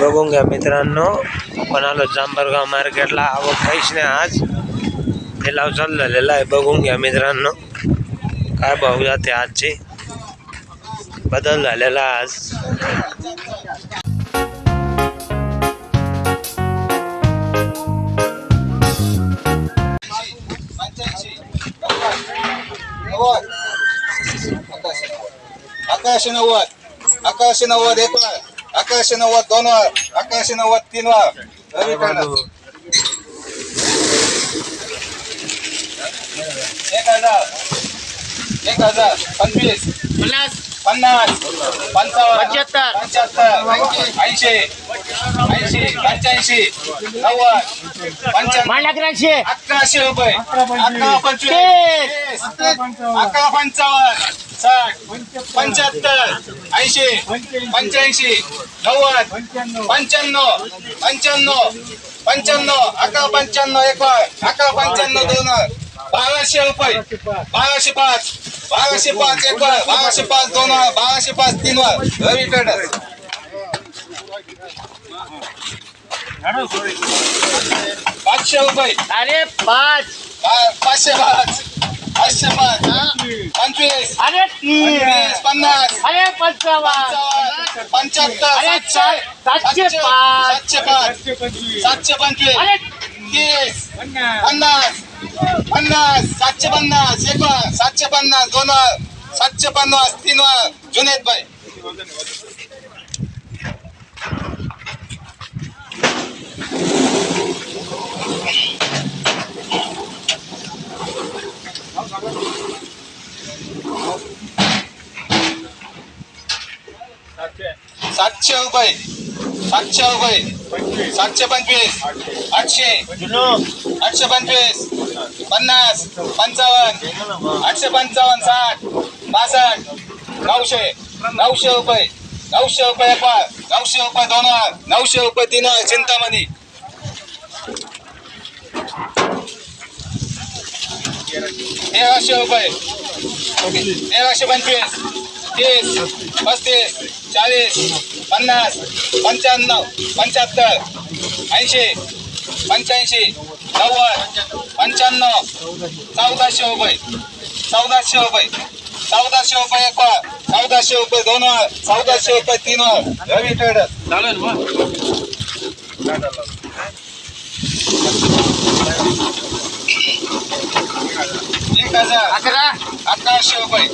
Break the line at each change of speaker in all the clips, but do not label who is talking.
बघून घ्या मित्रांनो. पण आलो जांभरगाव मार्केटला. आवक काहीच नाही आज. लिलाव चालू झालेला आहे. बघून घ्या मित्रांनो. काय भाऊ जाते आजचे? बदल झालेला आज.
आकाश नव्वद. अकराशे नव्वद एक वार अकराशे नव्वद दोन वार अकराशे नव्वद तीन वार रवी. एक हजार एक हजार पंचवीस पन्नास पंचावन्न
पंच्याहत्तर.
पंच्याहत्तर ऐंशी ऐंशी पंच्याऐंशी नव्वद
अकराशे
अकराशे रुपये. अकरा पंचवीस. अकरा पंचावन्न. साठ पंच्याहत्तर ऐंशी पंच्याऐंशी नव्वद पंच्याण्णव पंच्याण्णव पंच्याण्णव अकरा पंच्याण्णव एक अकरा पंच्याण्णव दोन बाराशे रुपये बाराशे पाच बाराशे पाच एक बाराशे पाच दोन बाराशे पाच तीन वार रवी ट्रेडर्स पाचशे रुपये.
अरे पाच.
पाचशे पाच. पंचवीस.
अरे
पन्नास.
अरे पंचावन्न.
पंच्याहत्तर
अरे
सातशे.
सातशे पाच.
सातशे पाच. सातशे पंचवीस.
अरे
तीस. पन्नास. पन्नास. सातशे पन्नास. एक सातशे पन्नास. दोन सातशे पन्नास. तीन जुनेद भाई. सातशे रुपये. सातशे रुपये. सातशे पंचवीस. आठशे. आठशे पंचवीस. पन्नास. पंचावन्न. आठशे पंचावन्न साठ. पासष्ट नऊशे. नऊशे रुपये. नऊशे रुपये एक वार नऊशे रुपये दोन नऊशे रुपये तीन चिंतामणी. तेराशे रुपये. तेराशे पंचवीस. तीस. पस्तीस. चाळीस पन्नास पंच्याण्णव पंच्याहत्तर ऐंशी पंच्याऐंशी नव्वद पंच्याण्णव चौदाशे रुपये चौदाशे रुपये चौदाशे रुपये एक वार चौदाशे रुपये दोन वार चौदाशे रुपये तीन वार. रवी ट्रेडर्स एक हजार
अकरा.
अकराशे रुपये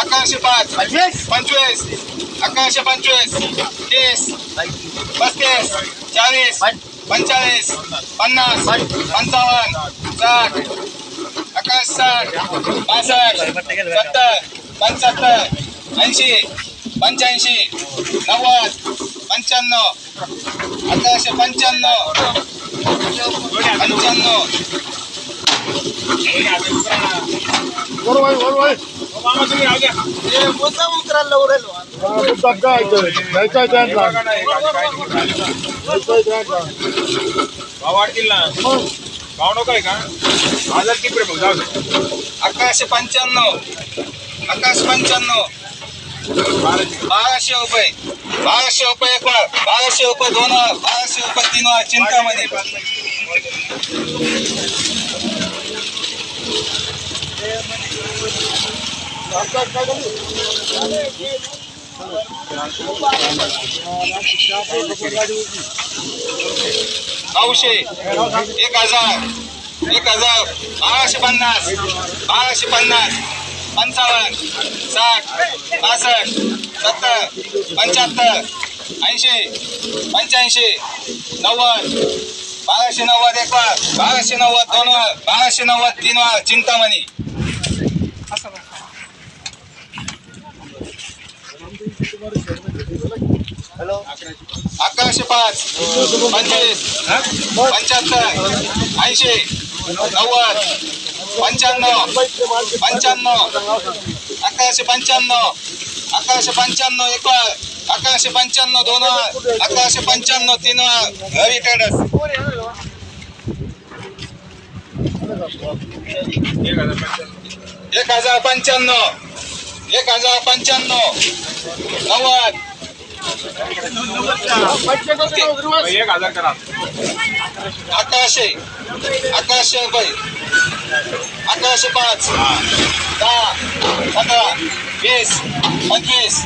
अकराशे पाच
पंचवीस
पंचवीस अकराशे पंचवीस तीस पस्तीस चाळीस पंचेचाळीस पन्नास पंचावन्न साठ अकराशे साठ पासष्ट सत्तर पंच्याहत्तर ऐंशी पंच्याऐंशी नव्वद पंच्याण्णव अकराशे पंच्याण्णव पंच्याण्णव
वाढतील ना भाव नको आहे का हजार किती रे बघ जाऊ दे
अकराशे पंच्याण्णव अकराशे पंच्याण्णव बाराशे रुपये. बाराशे रुपये एक वार बाराशे रुपये दोन वार बाराशे रुपये तीन वार चिंतामणी. नऊशे एक हजार एक हजार बाराशे पन्नास बाराशे पन्नास पंचावन्न साठ पासष्ट सत्तर पंच्याहत्तर ऐंशी पंच्याऐंशी नव्वद बाराशे नव्वद एक वार बाराशे नव्वद दोन वार बाराशे नव्वद तीन वार चिंतामणी अकराशे पाच. पंचवीस. पंच्याहत्तर. ऐंशी. नव्वद. पंच्याण्णव. पंच्याण्णव. अकराशे पंच्याण्णव. अकराशे पंच्याण्णव एक वार अकराशे पंच्याण्णव दोन. वार अकराशे पंच्याण्णव तीन. वार रवी ट्रेडर्स
एक हजार पंच्याण्णव.
एक हजार पंच्याण्णव. नव्वद.
एक हजार करा.
अकराशे. अकराशे रुपये. अकराशे पाच. दहा. पंधरा. वीस. पंचवीस.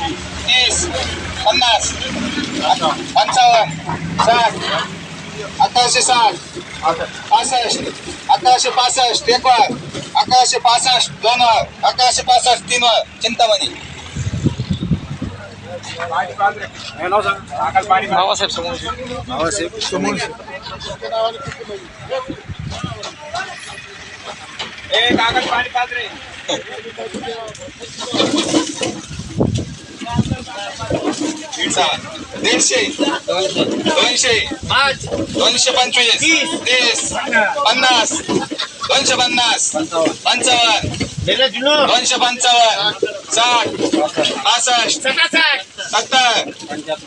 तीस. पन्नास. पंचावन्न. साठ. अकराशे साठ. पासष्ट. अकराशे पासष्ट एक वर. अकराशे पासष्ट दोन वर. अकराशे पासष्ट तीन वर. चिंतामणी.
पाणी पाच रे हे नाव सांग आकाश पाणी बाबासाहेब समोर एक आकाश पाणी पाच रे.
दीडशे दोनशे
पाच.
दोनशे पंचवीस. तीस. पन्नास. दोनशे पन्नास. पंचावन्न. दोनशे पंचावन्न. साठ. पासष्ट. सत्तर.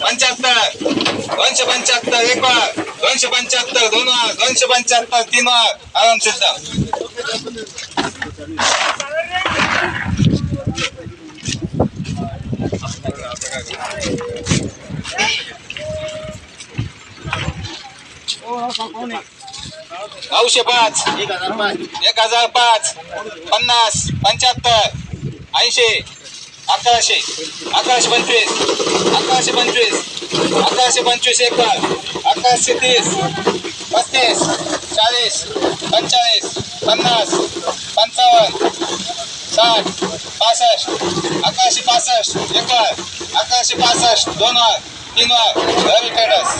पंच्याहत्तर. दोनशे पंच्याहत्तर एक वर. दोनशे पंच्याहत्तर दोन वर. दोनशे पंच्याहत्तर तीन वर. आराम सिद्ध नऊशे
पाच.
एक हजार पाच. पन्नास. पंच्याहत्तर. ऐंशी. अकराशे. अकराशे पंचवीस. अकराशे पंचवीस. अकराशे पंचवीस एक अकराशे तीस. पस्तीस. चाळीस. पंचेचाळीस पन्नास. पंचावन्न. साठ पासष्ट अकराशे पासष्ट एक अकराशे पासष्ट दोन वर तीन वर रवी ट्रेडर्स